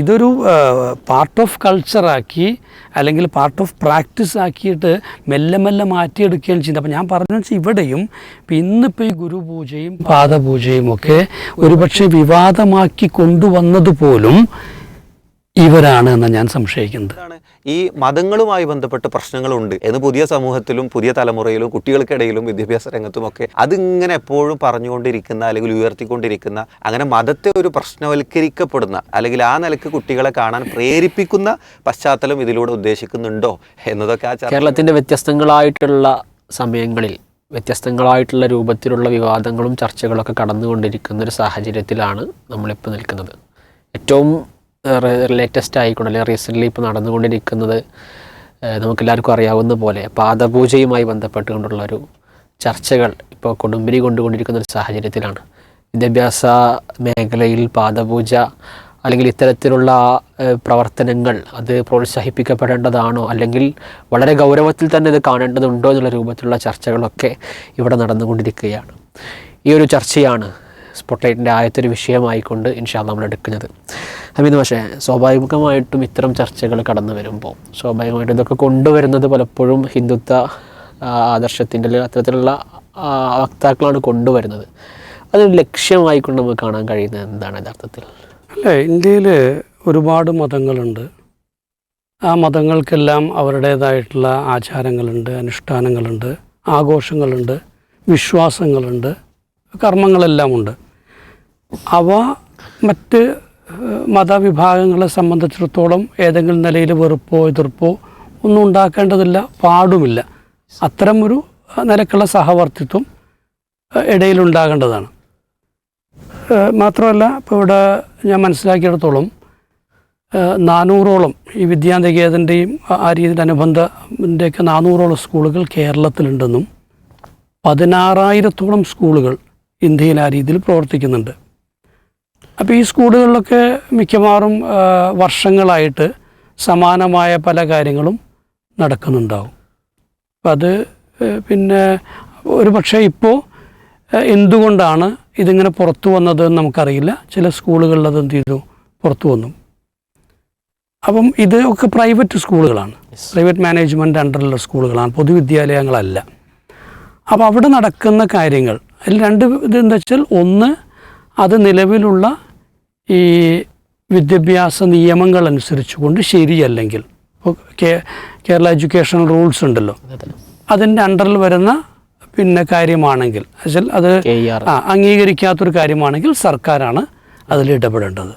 ഇതൊരു part of കൾച്ചറാക്കി അല്ലെങ്കിൽ part of practice ആക്കിയിട്ട് മെല്ലെ മെല്ലെ മാറ്റിയെടുക്കുകയാണ് ചെയ്യുന്നത്. അപ്പോൾ ഞാൻ പറഞ്ഞു വെച്ചാൽ ഇവിടെയും ഇന്നിപ്പോൾ ഈ ഗുരുപൂജയും പാദപൂജയും ഒക്കെ ഒരുപക്ഷെ വിവാദമാക്കി കൊണ്ടുവന്നത് പോലും ഇവരാണ് എന്ന് ഞാൻ സംശയിക്കുന്നത്. ഈ മതങ്ങളുമായി ബന്ധപ്പെട്ട പ്രശ്നങ്ങളുണ്ട് എന്ന് പുതിയ സമൂഹത്തിലും പുതിയ തലമുറയിലും കുട്ടികൾക്കിടയിലും വിദ്യാഭ്യാസ രംഗത്തുമൊക്കെ അതിങ്ങനെ എപ്പോഴും പറഞ്ഞുകൊണ്ടിരിക്കുന്ന അല്ലെങ്കിൽ ഉയർത്തിക്കൊണ്ടിരിക്കുന്ന അങ്ങനെ മതത്തെ ഒരു പ്രശ്നവൽക്കരിക്കപ്പെടുന്ന അല്ലെങ്കിൽ ആ നിലയ്ക്ക് കുട്ടികളെ കാണാൻ പ്രേരിപ്പിക്കുന്ന പശ്ചാത്തലം ഇതിലൂടെ ഉദ്ദേശിക്കുന്നുണ്ടോ എന്നതൊക്കെ ആ കേരളത്തിന്റെ വ്യത്യസ്തങ്ങളായിട്ടുള്ള സമയങ്ങളിൽ വ്യത്യസ്തങ്ങളായിട്ടുള്ള രൂപത്തിലുള്ള വിവാദങ്ങളും ചർച്ചകളൊക്കെ കടന്നുകൊണ്ടിരിക്കുന്ന ഒരു സാഹചര്യത്തിലാണ് നമ്മളിപ്പോൾ നിൽക്കുന്നത്. ഏറ്റവും ലേറ്റസ്റ്റ് ആയിക്കൊണ്ട് അല്ലെങ്കിൽ റീസെന്റ്ലി ഇപ്പോൾ നടന്നുകൊണ്ടിരിക്കുന്നത് നമുക്കെല്ലാവർക്കും അറിയാവുന്ന പോലെ പാദപൂജയുമായി ബന്ധപ്പെട്ടുകൊണ്ടുള്ള ഒരു ചർച്ചകൾ ഇപ്പോൾ കൊടുമ്പിരി കൊണ്ടുകൊണ്ടിരിക്കുന്ന ഒരു സാഹചര്യത്തിലാണ്. വിദ്യാഭ്യാസ മേഖലയിൽ പാദപൂജ അല്ലെങ്കിൽ ഇത്തരത്തിലുള്ള പ്രവർത്തനങ്ങൾ അത് പ്രോത്സാഹിപ്പിക്കപ്പെടേണ്ടതാണോ? അല്ലെങ്കിൽ വളരെ ഗൗരവത്തിൽ തന്നെ ഇത് കാണേണ്ടതുണ്ടോ എന്നുള്ള രൂപത്തിലുള്ള ചർച്ചകളൊക്കെ ഇവിടെ നടന്നുകൊണ്ടിരിക്കുകയാണ്. ഈ ഒരു ചർച്ചയാണ് സ്പോട്ട്ലൈറ്റിന്റെ ആയത്തൊരു വിഷയമായിക്കൊണ്ട് ഇൻഷാല്ല നമ്മൾ എടുക്കുന്നത് അമീത് പക്ഷേ സ്വാഭാവികമായിട്ടും ഇത്തരം ചർച്ചകൾ കടന്നു വരുമ്പോൾ സ്വാഭാവികമായിട്ടും ഇതൊക്കെ കൊണ്ടുവരുന്നത് പലപ്പോഴും ഹിന്ദുത്വ ആദർശത്തിന്റെ അല്ലെങ്കിൽ അത്തരത്തിലുള്ള വക്താക്കളാണ് കൊണ്ടുവരുന്നത്. അതൊരു ലക്ഷ്യമായിക്കൊണ്ട് നമുക്ക് കാണാൻ കഴിയുന്നത് എന്താണ് യഥാർത്ഥത്തിൽ? അല്ല ഇന്ത്യയിൽ ഒരുപാട് മതങ്ങളുണ്ട്. ആ മതങ്ങൾക്കെല്ലാം അവരുടേതായിട്ടുള്ള ആചാരങ്ങളുണ്ട് അനുഷ്ഠാനങ്ങളുണ്ട് ആഘോഷങ്ങളുണ്ട് വിശ്വാസങ്ങളുണ്ട് കർമ്മങ്ങളെല്ലാം ഉണ്ട്. അവ മറ്റ് മതവിഭാഗങ്ങളെ സംബന്ധിച്ചിടത്തോളം ഏതെങ്കിലും നിലയിൽ വെറുപ്പോ എതിർപ്പോ ഒന്നും ഉണ്ടാക്കേണ്ടതില്ല പാടുമില്ല. അത്തരം ഒരു നിലക്കുള്ള സഹവർത്തിത്വം ഇടയിലുണ്ടാകേണ്ടതാണ് മാത്രമല്ല ഇപ്പോൾ ഇവിടെ ഞാൻ മനസ്സിലാക്കിയിടത്തോളം നാനൂറോളം ഈ വിദ്യാനികേതന്റെയും ആ രീതിയിൽ അനുബന്ധന്റെയൊക്കെ നാനൂറോളം സ്കൂളുകൾ കേരളത്തിലുണ്ടെന്നും പതിനാറായിരത്തോളം സ്കൂളുകൾ ഇന്ത്യയിൽ ആ രീതിയിൽ പ്രവർത്തിക്കുന്നുണ്ട്. അപ്പോൾ ഈ സ്കൂളുകളിലൊക്കെ മിക്കവാറും വർഷങ്ങളായിട്ട് സമാനമായ പല കാര്യങ്ങളും നടക്കുന്നുണ്ടാവും. അപ്പം അത് പിന്നെ ഒരു പക്ഷേ ഇപ്പോൾ എന്തുകൊണ്ടാണ് ഇതിങ്ങനെ പുറത്തു വന്നത് എന്ന് നമുക്കറിയില്ല. ചില സ്കൂളുകളിൽ അത് എന്ത് ചെയ്തു? പുറത്തു വന്നു. അപ്പം ഇത് ഒക്കെ പ്രൈവറ്റ് സ്കൂളുകളാണ്. പ്രൈവറ്റ് മാനേജ്മെന്റ് അണ്ടറിലുള്ള സ്കൂളുകളാണ്. പൊതുവിദ്യാലയങ്ങളല്ല. അപ്പോൾ അവിടെ നടക്കുന്ന കാര്യങ്ങൾ അതിൽ രണ്ട് ഇത് എന്താ വെച്ചാൽ ഒന്ന് അത് നിലവിലുള്ള ഈ വിദ്യാഭ്യാസ നിയമങ്ങൾ അനുസരിച്ചുകൊണ്ട് ശരിയല്ലെങ്കിൽ. കേരള എഡ്യൂക്കേഷണൽ റൂൾസ് ഉണ്ടല്ലോ. അതിന്റെ അണ്ടറിൽ വരുന്ന പിന്നെ കാര്യമാണെങ്കിൽ വെച്ചാൽ അത് ആ അംഗീകരിക്കാത്തൊരു കാര്യമാണെങ്കിൽ സർക്കാരാണ് അതിൽ ഇടപെടേണ്ടത്.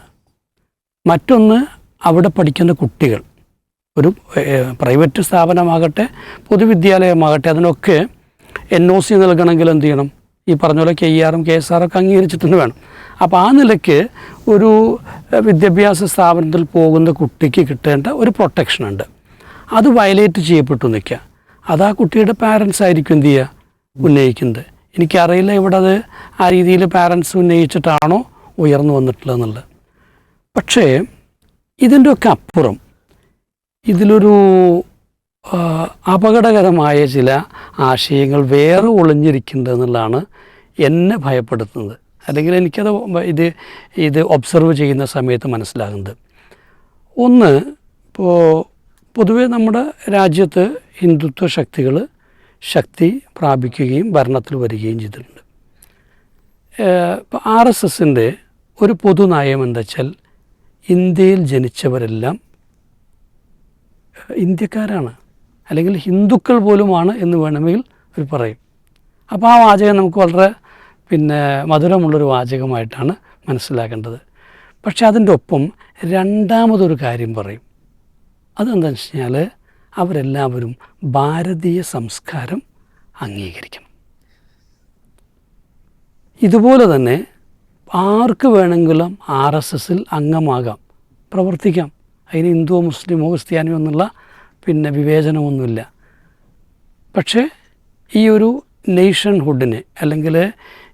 മറ്റൊന്ന് അവിടെ പഠിക്കുന്ന കുട്ടികൾ ഒരു പ്രൈവറ്റ് സ്ഥാപനമാകട്ടെ പൊതുവിദ്യാലയമാകട്ടെ അതിനൊക്കെ എൻ ഒ സി നൽകണമെങ്കിൽ എന്ത് ചെയ്യണം? ഈ പറഞ്ഞ പോലെ കെ ആറും കെ എസ് ആറൊക്കെ അംഗീകരിച്ചിട്ടുണ്ട് വേണം. അപ്പോൾ ആ നിലയ്ക്ക് ഒരു വിദ്യാഭ്യാസ സ്ഥാപനത്തിൽ പോകുന്ന കുട്ടിക്ക് കിട്ടേണ്ട ഒരു പ്രൊട്ടക്ഷൻ ഉണ്ട്. അത് വയലേറ്റ് ചെയ്യപ്പെട്ടു നിൽക്കുക. അത് ആ കുട്ടിയുടെ പാരൻസ് ആയിരിക്കും എന്ത് ചെയ്യുക? ഉന്നയിക്കുന്നത്. എനിക്കറിയില്ല ഇവിടെ അത് ആ രീതിയിൽ പാരൻസ് ഉന്നയിച്ചിട്ടാണോ ഉയർന്നു വന്നിട്ടുള്ളതെന്നുള്ളത് പക്ഷേ ഇതിന്റെ ഒക്കെ അപ്പുറം ഇതിലൊരു അപകടകരമായ ചില ആശയങ്ങൾ വേറെ ഒളിഞ്ഞിരിക്കുന്നുണ്ട് എന്നുള്ളതാണ് എന്നെ ഭയപ്പെടുത്തുന്നത്. അല്ലെങ്കിൽ എനിക്കത് ഇത് ഇത് ഒബ്സർവ് ചെയ്യുന്ന സമയത്ത് മനസ്സിലാകുന്നത്. ഒന്ന് ഇപ്പോൾ പൊതുവെ നമ്മുടെ രാജ്യത്ത് ഹിന്ദുത്വ ശക്തികൾ ശക്തി പ്രാപിക്കുകയും ഭരണത്തിൽ വരികയും ചെയ്തിട്ടുണ്ട്. ഇപ്പോൾ ആർ എസ് എസിന്റെ ഒരു പൊതു നയം എന്താ വെച്ചാൽ ഇന്ത്യയിൽ ജനിച്ചവരെല്ലാം ഇന്ത്യക്കാരാണ്. അല്ലെങ്കിൽ ഹിന്ദുക്കൾ പോലുമാണ് എന്ന് വേണമെങ്കിൽ അവർ പറയും. അപ്പോൾ ആ വാചകം നമുക്ക് വളരെ പിന്നെ മധുരമുള്ളൊരു വാചകമായിട്ടാണ് മനസ്സിലാക്കേണ്ടത്. പക്ഷേ അതിന്റെ ഒപ്പം രണ്ടാമതൊരു കാര്യം പറയും. അതെന്താണെന്ന് വെച്ച് കഴിഞ്ഞാൽ അവരെല്ലാവരും ഭാരതീയ സംസ്കാരം അംഗീകരിക്കണം. ഇതുപോലെ തന്നെ ആർക്ക് വേണമെങ്കിലും ആർ എസ് എസിൽ അംഗമാകാം പ്രവർത്തിക്കാം. അതിന് ഹിന്ദുവോ മുസ്ലിമോ ക്രിസ്ത്യാനിയോ എന്നുള്ള പിന്നെ വിവേചനമൊന്നുമില്ല. പക്ഷേ ഈ ഒരു നേഷൻഹുഡിനെ അല്ലെങ്കിൽ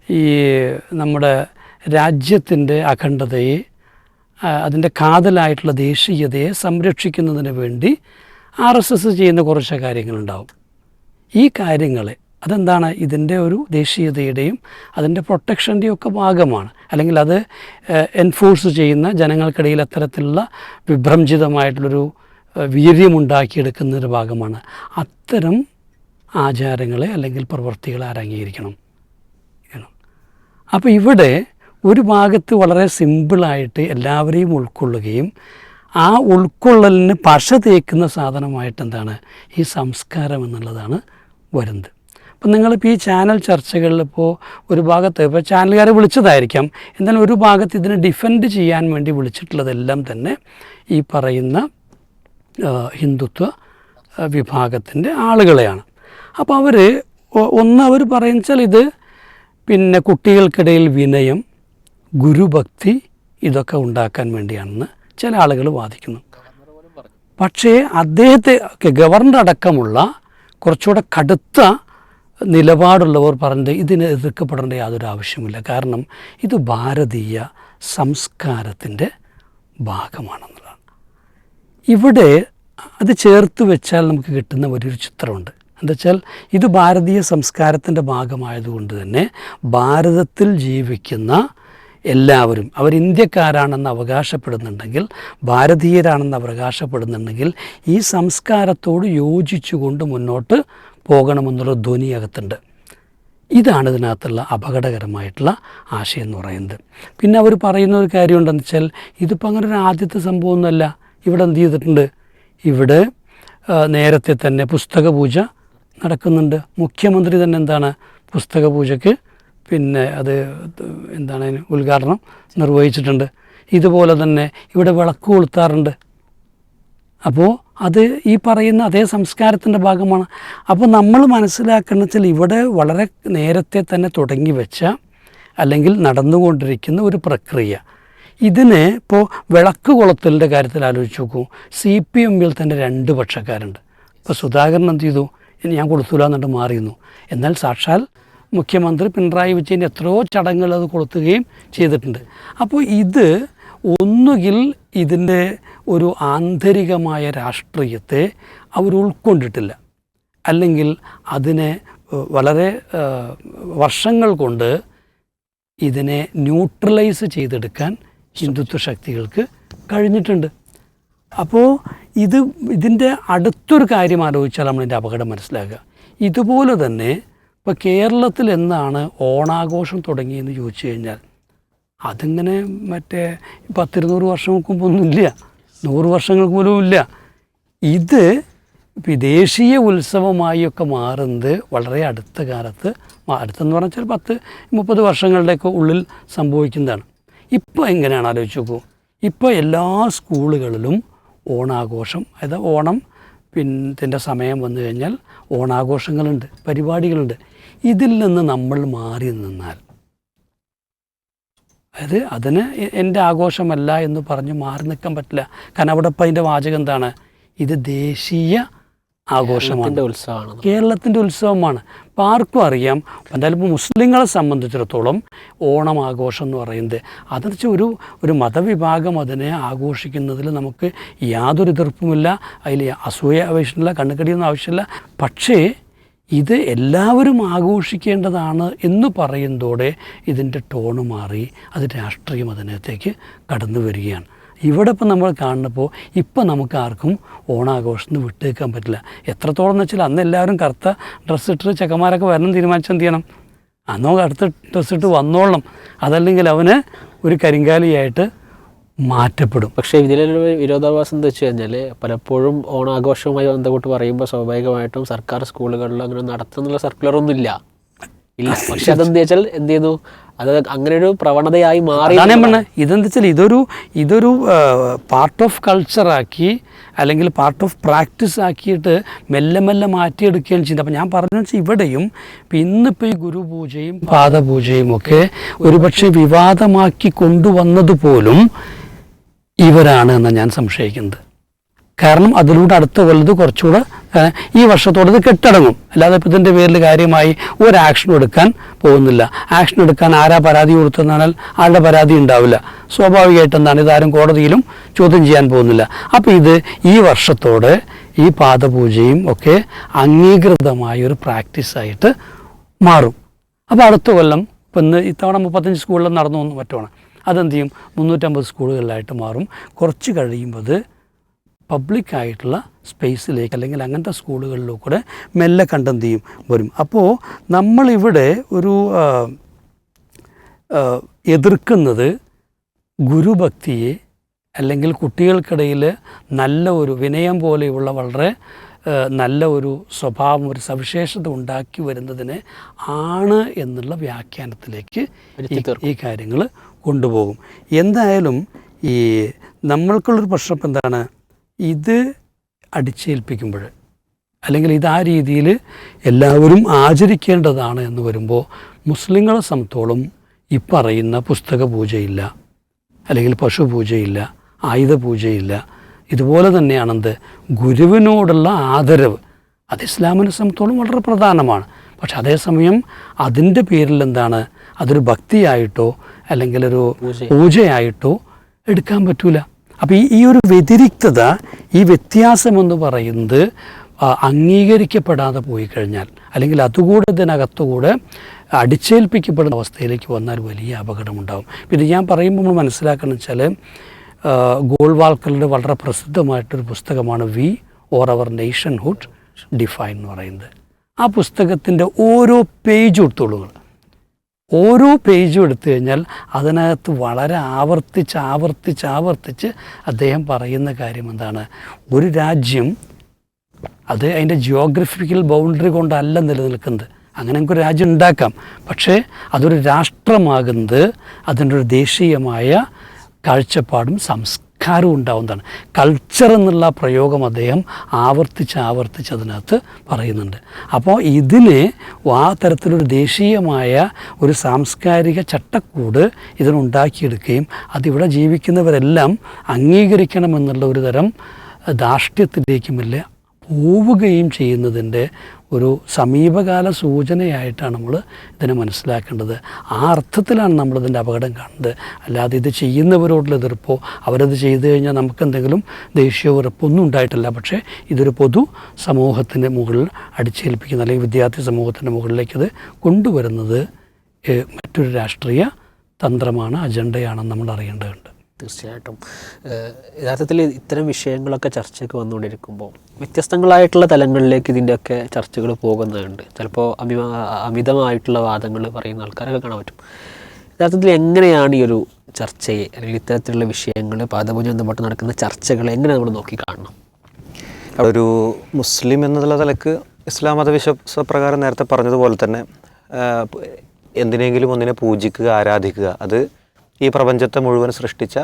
ഈ നമ്മുടെ രാജ്യത്തിന്റെ അഖണ്ഡതയെ അതിന്റെ കാതലായിട്ടുള്ള ദേശീയതയെ സംരക്ഷിക്കുന്നതിന് വേണ്ടി ആർ എസ് എസ് ചെയ്യുന്ന കുറച്ച് കാര്യങ്ങളുണ്ടാവും. ഈ കാര്യങ്ങളെ അതെന്താണ് ഇതിന്റെ ഒരു ദേശീയതയുടെയും അതിന്റെ പ്രൊട്ടക്ഷന്റെയും ഒക്കെ ഭാഗമാണ്. അല്ലെങ്കിൽ അത് എൻഫോഴ്സ് ചെയ്യുന്ന ജനങ്ങൾക്കിടയിൽ അത്തരത്തിലുള്ള വിഭ്രംജിതമായിട്ടുള്ളൊരു ഏഹ്, വീര്യമുണ്ടാക്കിയെടുക്കുന്നൊരു ഭാഗമാണ്. അത്തരം ആചാരങ്ങളെ അല്ലെങ്കിൽ പ്രവൃത്തികളെ ആര് അപ്പോൾ ഇവിടെ ഒരു ഭാഗത്ത് വളരെ സിമ്പിളായിട്ട് എല്ലാവരെയും ഉൾക്കൊള്ളുകയും ആ ഉൾക്കൊള്ളലിന് പശ തേക്കുന്ന സാധനമായിട്ട് എന്താണ് ഈ സംസ്കാരം എന്നുള്ളതാണ് വരുന്നത്. അപ്പം നിങ്ങളിപ്പോൾ ഈ ചാനൽ ചർച്ചകളിൽ ഇപ്പോൾ ഒരു ഭാഗത്ത് ഇപ്പോൾ ചാനലുകാരെ വിളിച്ചതായിരിക്കാം. എന്നാൽ ഒരു ഭാഗത്ത് ഇതിനെ ഡിഫെൻഡ് ചെയ്യാൻ വേണ്ടി വിളിച്ചിട്ടുള്ളതെല്ലാം തന്നെ ഈ പറയുന്ന ഹിന്ദുത്വ വിഭാഗത്തിന്റെ ആളുകളെയാണ്. അപ്പോൾ അവർ ഒന്ന് അവർ പറയുന്നത് ഇത് പിന്നെ കുട്ടികൾക്കിടയിൽ വിനയം ഗുരുഭക്തി ഇതൊക്കെ ഉണ്ടാക്കാൻ വേണ്ടിയാണെന്ന് ചില ആളുകൾ വാദിക്കുന്നു. പക്ഷേ അദ്ദേഹത്തെ ഗവർണർ അടക്കമുള്ള കുറച്ചുകൂടെ കടുത്ത നിലപാടുള്ളവർ പറഞ്ഞത് ഇതിനെ എതിർക്കപ്പെടേണ്ട യാതൊരു ആവശ്യമില്ല കാരണം ഇത് ഭാരതീയ സംസ്കാരത്തിന്റെ ഭാഗമാണെന്നുള്ളതാണ്. ഇവിടെ അത് ചേർത്ത് വെച്ചാൽ നമുക്ക് കിട്ടുന്ന ഒരു ചിത്രമുണ്ട്. എന്താ വെച്ചാൽ ഇത് ഭാരതീയ സംസ്കാരത്തിന്റെ ഭാഗമായതുകൊണ്ട് തന്നെ ഭാരതത്തിൽ ജീവിക്കുന്ന എല്ലാവരും അവർ ഇന്ത്യക്കാരാണെന്ന് അവകാശപ്പെടുന്നുണ്ടെങ്കിൽ ഭാരതീയരാണെന്ന് അവകാശപ്പെടുന്നുണ്ടെങ്കിൽ ഈ സംസ്കാരത്തോട് യോജിച്ചുകൊണ്ട് മുന്നോട്ട് പോകണമെന്നുള്ള ധ്വനി അകത്തുണ്ട് ഇതാണ് ഇതിനകത്തുള്ള അപകടകരമായിട്ടുള്ള ആശയം എന്ന് പറയുന്നത്. പിന്നെ അവർ പറയുന്ന ഒരു കാര്യം ഉണ്ടെന്ന് വെച്ചാൽ ഇതിപ്പോൾ അങ്ങനെ ഒരു ആദ്യത്തെ സംഭവമൊന്നുമല്ല. ഇവിടെ എന്ത് ചെയ്തിട്ടുണ്ട്? ഇവിടെ നേരത്തെ തന്നെ പുസ്തക പൂജ നടക്കുന്നുണ്ട്. മുഖ്യമന്ത്രി തന്നെ എന്താണ് പുസ്തക പൂജയ്ക്ക് പിന്നെ അത് എന്താണ് ഉദ്ഘാടനം നിർവഹിച്ചിട്ടുണ്ട്. ഇതുപോലെ തന്നെ ഇവിടെ വിളക്ക് കൊളുത്താറുണ്ട്. അപ്പോൾ അത് ഈ പറയുന്ന അതേ സംസ്കാരത്തിന്റെ ഭാഗമാണ്. അപ്പോൾ നമ്മൾ മനസ്സിലാക്കുന്നത് വെച്ചാൽ ഇവിടെ വളരെ നേരത്തെ തന്നെ തുടങ്ങി വെച്ച അല്ലെങ്കിൽ നടന്നുകൊണ്ടിരിക്കുന്ന ഒരു പ്രക്രിയ. ഇതിന് ഇപ്പോൾ വിളക്ക് കുളത്തലിന്റെ കാര്യത്തിൽ ആലോചിച്ച് നോക്കൂ. സി പി എമ്മിൽ തന്നെ രണ്ട് പക്ഷക്കാരുണ്ട്. ഇപ്പോൾ സുധാകരൻ എന്ത് ചെയ്തു? ഞാൻ കൊടുത്തൂല എന്നിട്ട് മാറിയിരുന്നു. എന്നാൽ സാക്ഷാൽ മുഖ്യമന്ത്രി പിണറായി വിജയൻ എത്രയോ ചടങ്ങുകൾ അത് കൊളുത്തുകയും ചെയ്തിട്ടുണ്ട്. അപ്പോൾ ഇത് ഒന്നുകിൽ ഇതിന്റെ ഒരു ആന്തരികമായ രാഷ്ട്രീയത്തെ അവർ ഉൾക്കൊണ്ടിട്ടില്ല. അല്ലെങ്കിൽ അതിനെ വളരെ വർഷങ്ങൾ കൊണ്ട് ഇതിനെ ന്യൂട്രലൈസ് ചെയ്തെടുക്കാൻ ഹിന്ദുത്വ ശക്തികൾക്ക് കഴിഞ്ഞിട്ടുണ്ട്. അപ്പോൾ ഇത് ഇതിന്റെ അടുത്തൊരു കാര്യം ആലോചിച്ചാൽ നമ്മൾ ഇതിന്റെ അപകടം മനസ്സിലാക്കുക. ഇതുപോലെ തന്നെ ഇപ്പോൾ കേരളത്തിൽ എന്നാണ് ഓണാഘോഷം തുടങ്ങിയെന്ന് ചോദിച്ചു കഴിഞ്ഞാൽ അതിങ്ങനെ മറ്റേ പത്തിരുന്നൂറ് വർഷങ്ങൾക്ക് മുമ്പൊന്നുമില്ല നൂറ് വർഷങ്ങൾക്ക് പോലും ഇല്ല. ഇത് ദേശീയ ഉത്സവമായി ഒക്കെ മാറുന്നത് വളരെ അടുത്ത കാലത്ത് അടുത്തെന്ന് പറഞ്ഞാൽ പത്ത് മുപ്പത് വർഷങ്ങളുടെയൊക്കെ ഉള്ളിൽ സംഭവിക്കുന്നതാണ്. ഇപ്പോൾ എങ്ങനെയാണ്? ആലോചിച്ച് നോക്കൂ. ഇപ്പോൾ എല്ലാ സ്കൂളുകളിലും ഓണാഘോഷം അതായത് ഓണം പിന്നെ സമയം വന്നു കഴിഞ്ഞാൽ ഓണാഘോഷങ്ങളുണ്ട് പരിപാടികളുണ്ട്. ഇതിൽ നിന്ന് നമ്മൾ മാറി നിന്നാൽ അതായത് അതിന് എന്റെ ആഘോഷമല്ല എന്ന് പറഞ്ഞ് മാറി നിൽക്കാൻ പറ്റില്ല. കാരണം അവിടെ ഇപ്പം അതിന്റെ വാചകം എന്താണ്? ഇത് ദേശീയ ആഘോഷമാണ്. ഉത്സവമാണ്. കേരളത്തിന്റെ ഉത്സവമാണ്. അപ്പോൾ ആർക്കും അറിയാം. എന്തായാലും ഇപ്പോൾ മുസ്ലിങ്ങളെ സംബന്ധിച്ചിടത്തോളം ഓണം ആഘോഷം എന്ന് പറയുന്നത് അതെന്ന് വെച്ചാൽ ഒരു ഒരു മതവിഭാഗം അതിനെ ആഘോഷിക്കുന്നതിൽ നമുക്ക് യാതൊരു എതിർപ്പുമില്ല. അതിൽ അസൂയ ആവശ്യമില്ല കണ്ണുകടിയൊന്നും ആവശ്യമില്ല. പക്ഷേ ഇത് എല്ലാവരും ആഘോഷിക്കേണ്ടതാണ് എന്ന് പറയുന്നതോടെ ഇതിന്റെ ടോണ് മാറി അത് രാഷ്ട്രീയം അതിനകത്തേക്ക് കടന്നു വരികയാണ്. ഇവിടെ ഇപ്പം നമ്മൾ കാണുന്നപ്പോൾ ഇപ്പം നമുക്ക് ആർക്കും ഓണാഘോഷത്തിന് വിട്ടേക്കാൻ പറ്റില്ല. എത്രത്തോളം എന്ന് വെച്ചാൽ അന്ന് എല്ലാവരും കറുത്ത ഡ്രസ്സ് ഇട്ടിട്ട് ചെക്കന്മാരൊക്കെ വരണം തീരുമാനിച്ചാൽ എന്ത് ചെയ്യണം? അന്നോ കറുത്ത ഡ്രസ്സ് ഇട്ട് വന്നോളണം. അതല്ലെങ്കിൽ അവന് ഒരു കരിങ്കാലിയായിട്ട് മാറ്റപ്പെടും. പക്ഷേ ഇതിലൊരു വിരോധാഭാസം എന്ന് വെച്ച് കഴിഞ്ഞാൽ പലപ്പോഴും ഓണാഘോഷവുമായി ബന്ധപ്പെട്ട് പറയുമ്പോൾ സ്വാഭാവികമായിട്ടും സർക്കാർ സ്കൂളുകളിൽ അങ്ങനെ നടത്തുന്നുള്ള സർക്കുലറൊന്നും ഇല്ല. പക്ഷെ അതെന്ത് വെച്ചാൽ എന്ത് ചെയ്തു? അത് അങ്ങനെ ഒരു പ്രവണതയായി മാറി അതാണ് ഞാൻ പറഞ്ഞത്. ഇതെന്താ വെച്ചാൽ ഇതൊരു ഇതൊരു പാർട്ട് ഓഫ് കൾച്ചറാക്കി അല്ലെങ്കിൽ പാർട്ട് ഓഫ് പ്രാക്ടീസ് ആക്കിയിട്ട് മെല്ലെ മെല്ലെ മാറ്റിയെടുക്കുകയാണ് ചെയ്യുന്നത്. അപ്പം ഞാൻ പറഞ്ഞു വെച്ചാൽ ഇവിടെയും ഇന്നിപ്പോൾ ഈ ഗുരുപൂജയും പാദപൂജയും ഒക്കെ ഒരുപക്ഷെ വിവാദമാക്കി കൊണ്ടുവന്നത് പോലും ഇവരാണ് എന്ന് ഞാൻ സംശയിക്കുന്നത്. കാരണം അതിലൂടെ അടുത്ത കൊല്ലത് കുറച്ചുകൂടെ ഈ വർഷത്തോടെ ഇത് കെട്ടടങ്ങും. അല്ലാതെ ഇപ്പം ഇതിന്റെ പേരിൽ കാര്യമായി ഒരു ആക്ഷൻ എടുക്കാൻ പോകുന്നില്ല. ആക്ഷൻ എടുക്കാൻ ആരാ പരാതി കൊടുത്തെന്നാൽ ആളുടെ പരാതി ഉണ്ടാവില്ല. സ്വാഭാവികമായിട്ട് എന്താണ്? ഇതാരും കോടതിയിലും ചോദ്യം ചെയ്യാൻ പോകുന്നില്ല. അപ്പോൾ ഇത് ഈ വർഷത്തോടെ ഈ പാദപൂജയും ഒക്കെ അംഗീകൃതമായ ഒരു പ്രാക്ടീസായിട്ട് മാറും. അപ്പോൾ അടുത്ത കൊല്ലം ഇപ്പം ഇന്ന് ഇത്തവണ മുപ്പത്തഞ്ച് സ്കൂളിൽ നടന്നു മറ്റുമാണ് അതെന്ത് ചെയ്യും? മുന്നൂറ്റമ്പത് സ്കൂളുകളിലായിട്ട് മാറും. കുറച്ച് കഴിയുമ്പോൾ പബ്ലിക്കായിട്ടുള്ള സ്പേസിലേക്ക് അല്ലെങ്കിൽ അങ്ങനത്തെ സ്കൂളുകളിലൂടെ മെല്ലെ കണ്ടെന്ത് ചെയ്യും വരും. അപ്പോൾ നമ്മളിവിടെ ഒരു എതിർക്കുന്നത് ഗുരുഭക്തിയെ അല്ലെങ്കിൽ കുട്ടികൾക്കിടയിൽ നല്ല ഒരു വിനയം പോലെയുള്ള വളരെ നല്ല ഒരു സ്വഭാവം ഒരു സവിശേഷത ഉണ്ടാക്കി വരുന്നതിനെ ആണ് എന്നുള്ള വ്യാഖ്യാനത്തിലേക്ക് ഈ കാര്യങ്ങൾ കൊണ്ടുപോകും. എന്തായാലും ഈ നമ്മൾക്കുള്ളൊരു പ്രശ്നം എന്താണ്? ഇത് അടിച്ചേൽപ്പിക്കുമ്പോൾ അല്ലെങ്കിൽ ഇത് ആ രീതിയിൽ എല്ലാവരും ആചരിക്കേണ്ടതാണ് എന്ന് വരുമ്പോൾ മുസ്ലിങ്ങളെ സംബന്ധിച്ചോളം ഈ പറയുന്ന പുസ്തക പൂജയില്ല അല്ലെങ്കിൽ പശു പൂജയില്ല ആയുധ പൂജയില്ല ഇതുപോലെ തന്നെയാണെന്ത് ഗുരുവിനോടുള്ള ആദരവ്. അത് ഇസ്ലാമിനെ സംബന്ധിച്ചോളം വളരെ പ്രധാനമാണ്. പക്ഷെ അതേസമയം അതിന്റെ പേരിൽ എന്താണ്? അതൊരു ഭക്തിയായിട്ടോ അല്ലെങ്കിൽ ഒരു പൂജയായിട്ടോ എടുക്കാൻ പറ്റൂല. അപ്പോൾ ഈ ഒരു വ്യതിരിക്തത ഈ വ്യത്യാസമെന്ന് പറയുന്നത് അംഗീകരിക്കപ്പെടാതെ പോയി കഴിഞ്ഞാൽ അല്ലെങ്കിൽ അതുകൂടെ ഇതിനകത്തുകൂടെ അടിച്ചേൽപ്പിക്കപ്പെടുന്ന അവസ്ഥയിലേക്ക് വന്നാൽ വലിയ അപകടമുണ്ടാകും പിന്നെ ഞാൻ പറയുമ്പോൾ നമ്മൾ മനസ്സിലാക്കണം വെച്ചാൽ ഗോൾവാൾക്കറുടെ വളരെ പ്രസിദ്ധമായിട്ടൊരു പുസ്തകമാണ് we or our nationhood define എന്ന് പറയുന്നത് ആ പുസ്തകത്തിന്റെ ഓരോ പേജ് നിങ്ങൾ. ഓരോ പേജും എടുത്തു കഴിഞ്ഞാൽ അതിനകത്ത് വളരെ ആവർത്തിച്ച് ആവർത്തിച്ച് ആവർത്തിച്ച് അദ്ദേഹം പറയുന്ന കാര്യം എന്താണ്? ഒരു രാജ്യം അത് അതിന്റെ ജിയോഗ്രഫിക്കൽ ബൗണ്ടറി കൊണ്ടല്ല നിലനിൽക്കുന്നത്. അങ്ങനെ നമുക്ക് ഒരു രാജ്യം ഉണ്ടാക്കാം. പക്ഷേ അതൊരു രാഷ്ട്രമാകുന്നത് അതിന്റെ ഒരു ദേശീയമായ കാഴ്ചപ്പാടും സംസ്കാരവും ഉണ്ടാവുന്നതാണ്. കൾച്ചർ എന്നുള്ള പ്രയോഗം അദ്ദേഹം ആവർത്തിച്ച് ആവർത്തിച്ച് അതിനകത്ത് പറയുന്നുണ്ട്. അപ്പോൾ ഇതിന് ആ തരത്തിലൊരു ദേശീയമായ ഒരു സാംസ്കാരിക ചട്ടക്കൂട് ഇതിനുണ്ടാക്കിയെടുക്കുകയും അതിവിടെ ജീവിക്കുന്നവരെല്ലാം അംഗീകരിക്കണമെന്നുള്ള ഒരു തരം ധാർഷ്ട്യത്തിലേക്കുമില്ല പോവുകയും ചെയ്യുന്നതിന്റെ ഒരു സമീപകാല സൂചനയായിട്ടാണ് നമ്മൾ ഇതിനെ മനസ്സിലാക്കേണ്ടത്. ആ അർത്ഥത്തിലാണ് നമ്മളിതിന്റെ അപകടം കാണുന്നത്. അല്ലാതെ ഇത് ചെയ്യുന്നവരോടുള്ള എതിർപ്പോ അവരത് ചെയ്തു കഴിഞ്ഞാൽ നമുക്കെന്തെങ്കിലും ദേശീയ ഉറപ്പൊന്നും ഉണ്ടായിട്ടില്ല. പക്ഷേ ഇതൊരു പൊതു സമൂഹത്തിന്റെ മുകളിൽ അടിച്ചേൽപ്പിക്കുന്ന അല്ലെങ്കിൽ വിദ്യാർത്ഥി സമൂഹത്തിന്റെ മുകളിലേക്ക് ഇത് കൊണ്ടുവരുന്നത് മറ്റൊരു രാഷ്ട്രീയ തന്ത്രമാണ് അജണ്ടയാണെന്ന് നമ്മൾ അറിയേണ്ടതുണ്ട്. തീർച്ചയായിട്ടും. യഥാർത്ഥത്തിൽ ഇത്തരം വിഷയങ്ങളൊക്കെ ചർച്ചയ്ക്ക് വന്നുകൊണ്ടിരിക്കുമ്പോൾ വ്യത്യസ്തങ്ങളായിട്ടുള്ള തലങ്ങളിലേക്ക് ഇതിന്റെയൊക്കെ ചർച്ചകൾ പോകുന്നുണ്ട്. ചിലപ്പോൾ അമി അമിതമായിട്ടുള്ള വാദങ്ങൾ പറയുന്ന ആൾക്കാരൊക്കെ കാണാൻ പറ്റും. യഥാർത്ഥത്തിൽ എങ്ങനെയാണ് ഈ ഒരു ചർച്ചയെ അല്ലെങ്കിൽ ഇത്തരത്തിലുള്ള വിഷയങ്ങൾ പാദപൂജ ബന്ധപ്പെട്ട് നടക്കുന്ന ചർച്ചകൾ എങ്ങനെ നമ്മൾ നോക്കി കാണണം? ഒരു മുസ്ലിം എന്നുള്ള നിലയ്ക്ക് ഇസ്ലാം മതവിശ്വാസപ്രകാരം നേരത്തെ പറഞ്ഞതുപോലെ തന്നെ എന്തിനെങ്കിലും ഒന്നിനെ പൂജിക്കുക ആരാധിക്കുക. അത് ഈ പ്രപഞ്ചത്തെ മുഴുവൻ സൃഷ്ടിച്ച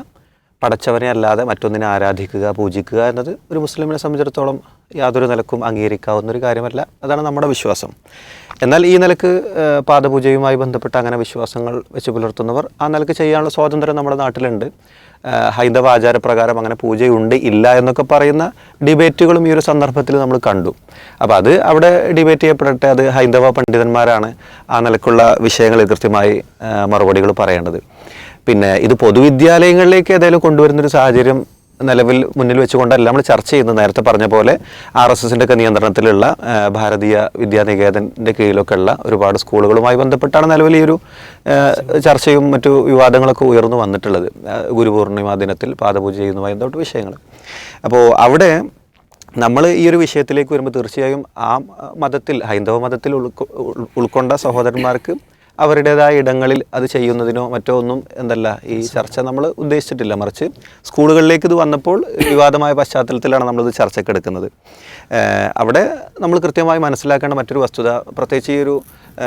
പടച്ചവനെ അല്ലാതെ മറ്റൊന്നിനെ ആരാധിക്കുക പൂജിക്കുക എന്നത് ഒരു മുസ്ലിമിനെ സംബന്ധിച്ചിടത്തോളം യാതൊരു നിലക്കും അംഗീകരിക്കാവുന്ന ഒരു കാര്യമല്ല. അതാണ് നമ്മുടെ വിശ്വാസം. എന്നാൽ ഈ നിലയ്ക്ക് പാദപൂജയുമായി ബന്ധപ്പെട്ട് അങ്ങനെ വിശ്വാസങ്ങൾ വെച്ച് പുലർത്തുന്നവർ ആ നിലയ്ക്ക് ചെയ്യാനുള്ള സ്വാതന്ത്ര്യം നമ്മുടെ നാട്ടിലുണ്ട്. ഹൈന്ദവ ആചാരപ്രകാരം അങ്ങനെ പൂജയുണ്ട് ഇല്ല എന്നൊക്കെ പറയുന്ന ഡിബേറ്റുകളും ഈ ഒരു സന്ദർഭത്തിൽ നമ്മൾ കണ്ടു. അപ്പോൾ അത് അവിടെ ഡിബേറ്റ് ചെയ്യപ്പെടട്ടെ അത് ഹൈന്ദവ പണ്ഡിതന്മാരാണ് ആ നിലക്കുള്ള വിഷയങ്ങളിൽ കൃത്യമായി മറുപടികൾ പറയേണ്ടത്. പിന്നെ ഇത് പൊതുവിദ്യാലയങ്ങളിലേക്ക് ഏതായാലും കൊണ്ടുവരുന്നൊരു സാഹചര്യം നിലവിൽ മുന്നിൽ വെച്ചുകൊണ്ടല്ല നമ്മൾ ചർച്ച ചെയ്യുന്നത്. നേരത്തെ പറഞ്ഞ പോലെ ആർ എസ് എസിന്റെ ഒക്കെ നിയന്ത്രണത്തിലുള്ള ഭാരതീയ വിദ്യാനികേതന്റെ കീഴിലൊക്കെ ഉള്ള ഒരുപാട് സ്കൂളുകളുമായി ബന്ധപ്പെട്ടാണ് നിലവിൽ ഈ ഒരു ചർച്ചയും മറ്റു വിവാദങ്ങളൊക്കെ ഉയർന്നു വന്നിട്ടുള്ളത്. ഗുരുപൂർണിമ ദിനത്തിൽ പാദപൂജ ചെയ്യുന്നതുമായി ബന്ധപ്പെട്ട വിഷയങ്ങൾ. അപ്പോൾ അവിടെ നമ്മൾ ഈ ഒരു വിഷയത്തിലേക്ക് വരുമ്പോൾ തീർച്ചയായും ആ മതത്തിൽ ഹൈന്ദവ മതത്തിൽ ഉൾക്കൊ- ഉൾക്കൊണ്ട സഹോദരന്മാർക്ക് അവരുടേതായ ഇടങ്ങളിൽ അത് ചെയ്യുന്നതിനോ മറ്റോ ഒന്നും എന്തല്ല. ഈ ചർച്ച നമ്മൾ ഉദ്ദേശിച്ചിട്ടില്ല. മറിച്ച് സ്കൂളുകളിലേക്ക് ഇത് വന്നപ്പോൾ വിവാദമായ പശ്ചാത്തലത്തിലാണ് നമ്മളിത് ചർച്ചയ്ക്ക് എടുക്കുന്നത്. അവിടെ നമ്മൾ കൃത്യമായി മനസ്സിലാക്കേണ്ട മറ്റൊരു വസ്തുത പ്രത്യേകിച്ച് ഈ ഒരു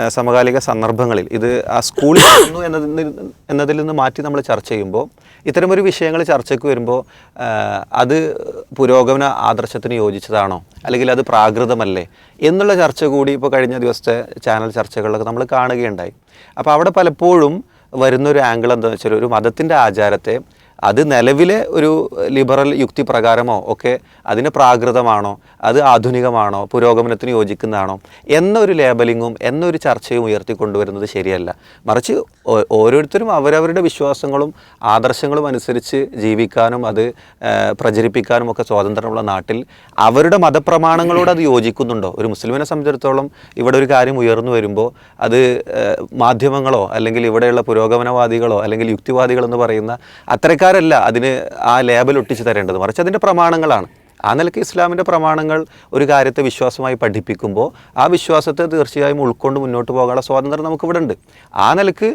സമകാലിക സന്ദർഭങ്ങളിൽ ഇത് ആ സ്കൂളിൽ വന്നു എന്നതിൽ എന്നതിൽ നിന്ന് മാറ്റി നമ്മൾ ചർച്ച ചെയ്യുമ്പോൾ ഇത്തരമൊരു വിഷയങ്ങൾ ചർച്ചയ്ക്ക് വരുമ്പോൾ അത് പുരോഗമന ആദർശത്തിന് യോജിച്ചതാണോ? അല്ലെങ്കിൽ അത് പ്രാകൃതമല്ലേ? എന്നുള്ള ചർച്ച കൂടി ഇപ്പോൾ കഴിഞ്ഞ ദിവസത്തെ ചാനൽ ചർച്ചകളിലൊക്കെ നമ്മൾ കാണുകയുണ്ടായി. അപ്പോൾ അവിടെ പലപ്പോഴും വരുന്നൊരു ആംഗിൾ എന്താണെന്ന് വെച്ചാൽ ഒരു മതത്തിന്റെ ആചാരത്തെ അത് നിലവിലെ ഒരു ലിബറൽ യുക്തി പ്രകാരമോ ഒക്കെ അതിന് പ്രാകൃതമാണോ അത് ആധുനികമാണോ പുരോഗമനത്തിന് യോജിക്കുന്നതാണോ എന്നൊരു ലേബലിങ്ങും എന്നൊരു ചർച്ചയും ഉയർത്തിക്കൊണ്ടുവരുന്നത് ശരിയല്ല. മറിച്ച് ഓരോരുത്തരും അവരവരുടെ വിശ്വാസങ്ങളും ആദർശങ്ങളും അനുസരിച്ച് ജീവിക്കാനും അത് പ്രചരിപ്പിക്കാനും ഒക്കെ സ്വാതന്ത്ര്യമുള്ള നാട്ടിൽ അവരുടെ മതപ്രമാണങ്ങളോട് അത് യോജിക്കുന്നുണ്ടോ? ഒരു മുസ്ലിമിനെ സംബന്ധിച്ചിടത്തോളം ഇവിടെ ഒരു കാര്യം ഉയർന്നു വരുമ്പോൾ അത് മാധ്യമങ്ങളോ അല്ലെങ്കിൽ ഇവിടെയുള്ള പുരോഗമനവാദികളോ അല്ലെങ്കിൽ യുക്തിവാദികളെന്ന് പറയുന്ന പറയുന്ന അത്തരക്കാരല്ല അതിന് ആ ലേബൽ ഒട്ടിച്ച് തരേണ്ടത് മറിച്ച് അതിന്റെ പ്രമാണങ്ങളാണ്. ആ നിലയ്ക്ക് ഇസ്ലാമിന്റെ പ്രമാണങ്ങൾ ഒരു കാര്യത്തെ വിശ്വാസമായി പഠിപ്പിക്കുമ്പോൾ ആ വിശ്വാസത്തെ തീർച്ചയായും ഉൾക്കൊണ്ട് മുന്നോട്ട് പോകാനുള്ള സ്വാതന്ത്ര്യം നമുക്കിവിടെ ഉണ്ട് ആ നിലയ്ക്ക്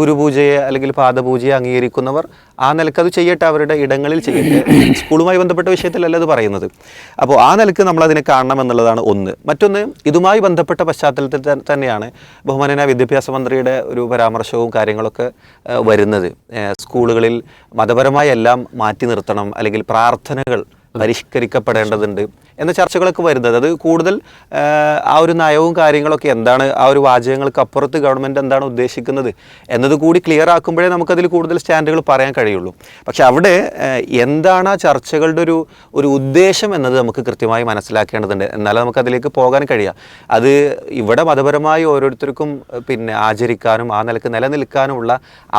ഗുരുപൂജയെ അല്ലെങ്കിൽ പാദപൂജയെ അംഗീകരിക്കുന്നവർ ആ നിലയ്ക്ക് അത് ചെയ്യട്ടെ അവരുടെ ഇടങ്ങളിൽ ചെയ്യട്ടെ. സ്കൂളുമായി ബന്ധപ്പെട്ട വിഷയത്തിലല്ല അത് പറയുന്നത്. അപ്പോൾ ആ നിലയ്ക്ക് നമ്മൾ അതിനെ കാണണം എന്നുള്ളതാണ് ഒന്ന്. മറ്റൊന്ന് ഇതുമായി ബന്ധപ്പെട്ട പശ്ചാത്തലത്തിൽ തന്നെയാണ് ബഹുമാനന വിദ്യാഭ്യാസ മന്ത്രിയുടെ ഒരു പരാമർശവും കാര്യങ്ങളൊക്കെ വരുന്നത്. സ്കൂളുകളിൽ മതപരമായി എല്ലാം മാറ്റി നിർത്തണം അല്ലെങ്കിൽ പ്രാർത്ഥനകൾ പരിഷ്കരിക്കപ്പെടേണ്ടതുണ്ട്. എന്ന ചർച്ചകളൊക്കെ വരുന്നത്. അത് കൂടുതൽ ആ, ഒരു നയവും കാര്യങ്ങളൊക്കെ എന്താണ് ആ ഒരു വാചകങ്ങൾക്ക് അപ്പുറത്ത് ഗവൺമെന്റ് എന്താണ് ഉദ്ദേശിക്കുന്നത് എന്നത് കൂടി ക്ലിയർ ആക്കുമ്പോഴേ നമുക്കതിൽ കൂടുതൽ സ്റ്റാൻഡുകൾ പറയാൻ കഴിയുള്ളൂ. പക്ഷെ അവിടെ എന്താണ് ആ ചർച്ചകളുടെ ഒരു ഒരു ഉദ്ദേശം എന്നത് നമുക്ക് കൃത്യമായി മനസ്സിലാക്കേണ്ടതുണ്ട്. എന്നാലേ നമുക്ക് അതിലേക്ക് പോകാൻ കഴിയുക അത് ഇവിടെ മതപരമായി ഓരോരുത്തർക്കും പിന്നെ ആചരിക്കാനും ആ നിലയ്ക്ക് നിലനിൽക്കാനുമുള്ള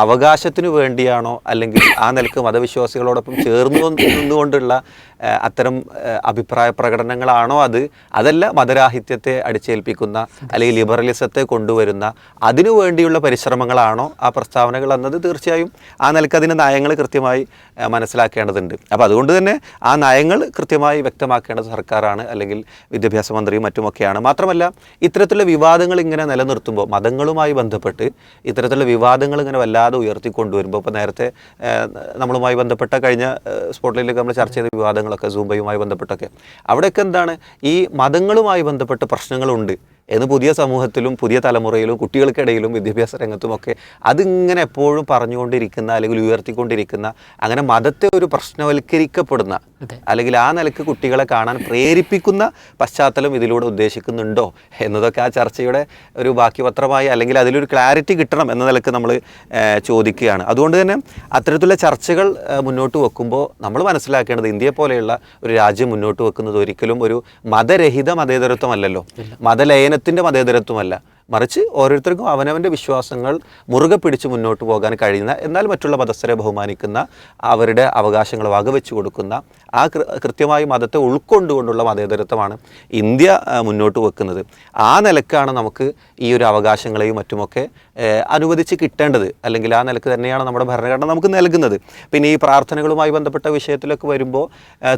അവകാശത്തിന് വേണ്ടിയാണോ അല്ലെങ്കിൽ ആ നിലയ്ക്ക് മതവിശ്വാസികളോടൊപ്പം ചേർന്നു നിന്നുകൊണ്ടുള്ള അത്തരം അഭിപ്രായ പ്രകടനങ്ങളാണോ അത്? അതല്ല മതരാഹിത്യത്തെ അടിച്ചേൽപ്പിക്കുന്ന അല്ലെങ്കിൽ ലിബറലിസത്തെ കൊണ്ടുവരുന്ന അതിനു വേണ്ടിയുള്ള പരിശ്രമങ്ങളാണോ ആ പ്രസ്താവനകൾ എന്നത് തീർച്ചയായും ആ നിലയ്ക്ക് അതിന്റെ നയങ്ങൾ കൃത്യമായി മനസ്സിലാക്കേണ്ടതുണ്ട്. അപ്പോൾ അതുകൊണ്ട് തന്നെ ആ നയങ്ങൾ കൃത്യമായി വ്യക്തമാക്കേണ്ടത് സർക്കാരാണ് അല്ലെങ്കിൽ വിദ്യാഭ്യാസ മന്ത്രിയും മറ്റുമൊക്കെയാണ്. മാത്രമല്ല ഇത്തരത്തിലുള്ള വിവാദങ്ങൾ ഇങ്ങനെ നിലനിർത്തുമ്പോൾ മതങ്ങളുമായി ബന്ധപ്പെട്ട് ഇത്തരത്തിലുള്ള വിവാദങ്ങൾ ഇങ്ങനെ വല്ലാതെ ഉയർത്തിക്കൊണ്ടുവരുമ്പോൾ ഇപ്പോൾ നേരത്തെ നമ്മളുമായി ബന്ധപ്പെട്ട കഴിഞ്ഞ സ്പോട്ടിലേക്ക് നമ്മൾ ചർച്ച ചെയ്ത വിവാദങ്ങളൊക്കെ സൂംബയുമായി ബന്ധപ്പെട്ടൊക്കെ അവിടെയൊക്കെ എന്താണ്? ഈ മതങ്ങളുമായി ബന്ധപ്പെട്ട് പ്രശ്നങ്ങളുണ്ട്. എന്ന് പുതിയ സമൂഹത്തിലും പുതിയ തലമുറയിലും കുട്ടികൾക്കിടയിലും വിദ്യാഭ്യാസ രംഗത്തുമൊക്കെ അതിങ്ങനെ എപ്പോഴും പറഞ്ഞുകൊണ്ടിരിക്കുന്ന അല്ലെങ്കിൽ ഉയർത്തിക്കൊണ്ടിരിക്കുന്ന അങ്ങനെ മതത്തെ ഒരു പ്രശ്നവൽക്കരിക്കപ്പെടുന്ന അല്ലെങ്കിൽ ആ നിലയ്ക്ക് കുട്ടികളെ കാണാൻ പ്രേരിപ്പിക്കുന്ന പശ്ചാത്തലം ഇതിലൂടെ ഉദ്ദേശിക്കുന്നുണ്ടോ എന്നതൊക്കെ ആ ചർച്ചയുടെ ഒരു ബാക്കിപത്രമായി അല്ലെങ്കിൽ അതിലൊരു ക്ലാരിറ്റി കിട്ടണം എന്ന നിലയ്ക്ക് നമ്മൾ ചോദിക്കുകയാണ്. അതുകൊണ്ട് തന്നെ അത്തരത്തിലുള്ള ചർച്ചകൾ മുന്നോട്ട് വെക്കുമ്പോൾ നമ്മൾ മനസ്സിലാക്കേണ്ടത് ഇന്ത്യയെ പോലെയുള്ള ഒരു രാജ്യം മുന്നോട്ട് വെക്കുന്നത് ഒരിക്കലും ഒരു മതരഹിത മതേതരത്വമല്ലല്ലോ. മതലയനത്തിന്റെ മതേതരത്വമല്ല. മറിച്ച് ഓരോരുത്തർക്കും അവനവന്റെ വിശ്വാസങ്ങൾ മുറുകെ പിടിച്ച് മുന്നോട്ട് പോകാൻ കഴിയുന്ന എന്നാൽ മറ്റുള്ള മതസ്ഥരെ ബഹുമാനിക്കുന്ന അവരുടെ അവകാശങ്ങൾ വകവെച്ച് കൊടുക്കുന്ന ആ കൃത്യമായി മതത്തെ ഉൾക്കൊണ്ടുകൊണ്ടുള്ള മതേതരത്വമാണ് ഇന്ത്യ മുന്നോട്ട് വെക്കുന്നത്. ആ നിലക്കാണ് നമുക്ക് ഈ ഒരു അവകാശങ്ങളെയും മറ്റുമൊക്കെ അനുവദിച്ച് കിട്ടേണ്ടത് അല്ലെങ്കിൽ ആ നിലയ്ക്ക് തന്നെയാണ് നമ്മുടെ ഭരണഘടന നമുക്ക് നൽകുന്നത്. പിന്നെ ഈ പ്രാർത്ഥനകളുമായി ബന്ധപ്പെട്ട വിഷയത്തിലൊക്കെ വരുമ്പോൾ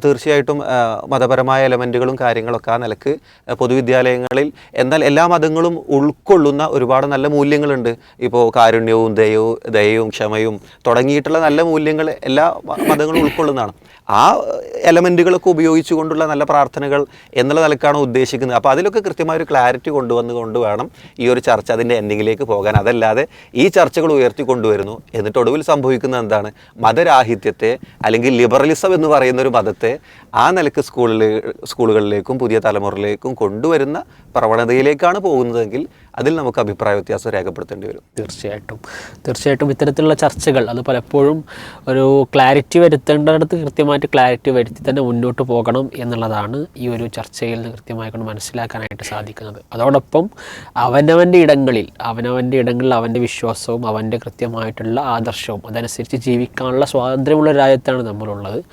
തീർച്ചയായിട്ടും മതപരമായ എലമെന്റുകളും കാര്യങ്ങളൊക്കെ ആ നിലയ്ക്ക് പൊതുവിദ്യാലയങ്ങളിൽ എന്നാൽ എല്ലാ മതങ്ങളും ഉൾക്കൊള്ളുന്ന ഒരുപാട് നല്ല മൂല്യങ്ങളുണ്ട്. ഇപ്പോൾ കാരുണ്യവും ദയവും ദയയും ക്ഷമയും തുടങ്ങിയിട്ടുള്ള നല്ല മൂല്യങ്ങൾ എല്ലാ മതങ്ങളും ഉൾക്കൊള്ളുന്നതാണ്. ആ എലമെന്റുകളൊക്കെ ഉപയോഗിച്ചുകൊണ്ടുള്ള നല്ല പ്രാർത്ഥനകൾ എന്നുള്ള നിലക്കാണ് ഉദ്ദേശിക്കുന്നത്. അപ്പോൾ അതിലൊക്കെ കൃത്യമായ ഒരു ക്ലാരിറ്റി കൊണ്ടുവന്നുകൊണ്ട് വേണം ഈ ഒരു ചർച്ച അതിന്റെ എൻഡിങ്ങിലേക്ക് പോകാൻ. അതല്ലാതെ ഈ ചർച്ചകൾ ഉയർത്തിക്കൊണ്ടുവരുന്നു. എന്നിട്ട് ഒടുവിൽ സംഭവിക്കുന്നത് എന്താണ്? മതരാഹിത്യത്തെ അല്ലെങ്കിൽ ലിബറലിസം എന്ന് പറയുന്ന ഒരു മതത്തെ ആ നിലയ്ക്ക് സ്കൂളിൽ സ്കൂളുകളിലേക്കും പുതിയ തലമുറയിലേക്കും കൊണ്ടുവരുന്ന പ്രവണതയിലേക്കാണ് പോകുന്നതെങ്കിൽ അതിൽ നമുക്ക് അഭിപ്രായ വ്യത്യാസം രേഖപ്പെടുത്തേണ്ടി വരും. തീർച്ചയായിട്ടും. തീർച്ചയായിട്ടും ഇത്തരത്തിലുള്ള ചർച്ചകൾ അത് പലപ്പോഴും ഒരു ക്ലാരിറ്റി വരുത്തേണ്ടടുത്ത് കൃത്യമായിട്ട് ക്ലാരിറ്റി വരുത്തി തന്നെ മുന്നോട്ട് പോകണം എന്നുള്ളതാണ് ഈ ഒരു ചർച്ചയിൽ നിന്ന് കൃത്യമായി കൊണ്ട് മനസ്സിലാക്കാനായിട്ട് സാധിക്കുന്നത്. അതോടൊപ്പം അവനവന്റെ ഇടങ്ങളിൽ അവനവന്റെ ഇടങ്ങളിൽ അവന്റെ വിശ്വാസവും അവന്റെ കൃത്യമായിട്ടുള്ള ആദർശവും അതനുസരിച്ച് ജീവിക്കാനുള്ള സ്വാതന്ത്ര്യമുള്ള രാജ്യത്താണ് നമ്മളുള്ളത്.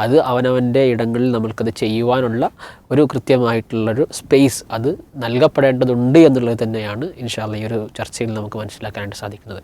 അത് അവനവന്റെ ഇടങ്ങളിൽ നമ്മൾക്കത് ചെയ്യുവാനുള്ള ഒരു കൃത്യമായിട്ടുള്ളൊരു സ്പേസ് അത് നൽകപ്പെടേണ്ടതുണ്ട് എന്നുള്ളത് തന്നെയാണ് ഇൻഷാല്ല ഈ ഒരു ചർച്ചയിൽ നമുക്ക് മനസ്സിലാക്കാനായിട്ട് സാധിക്കുന്നത്.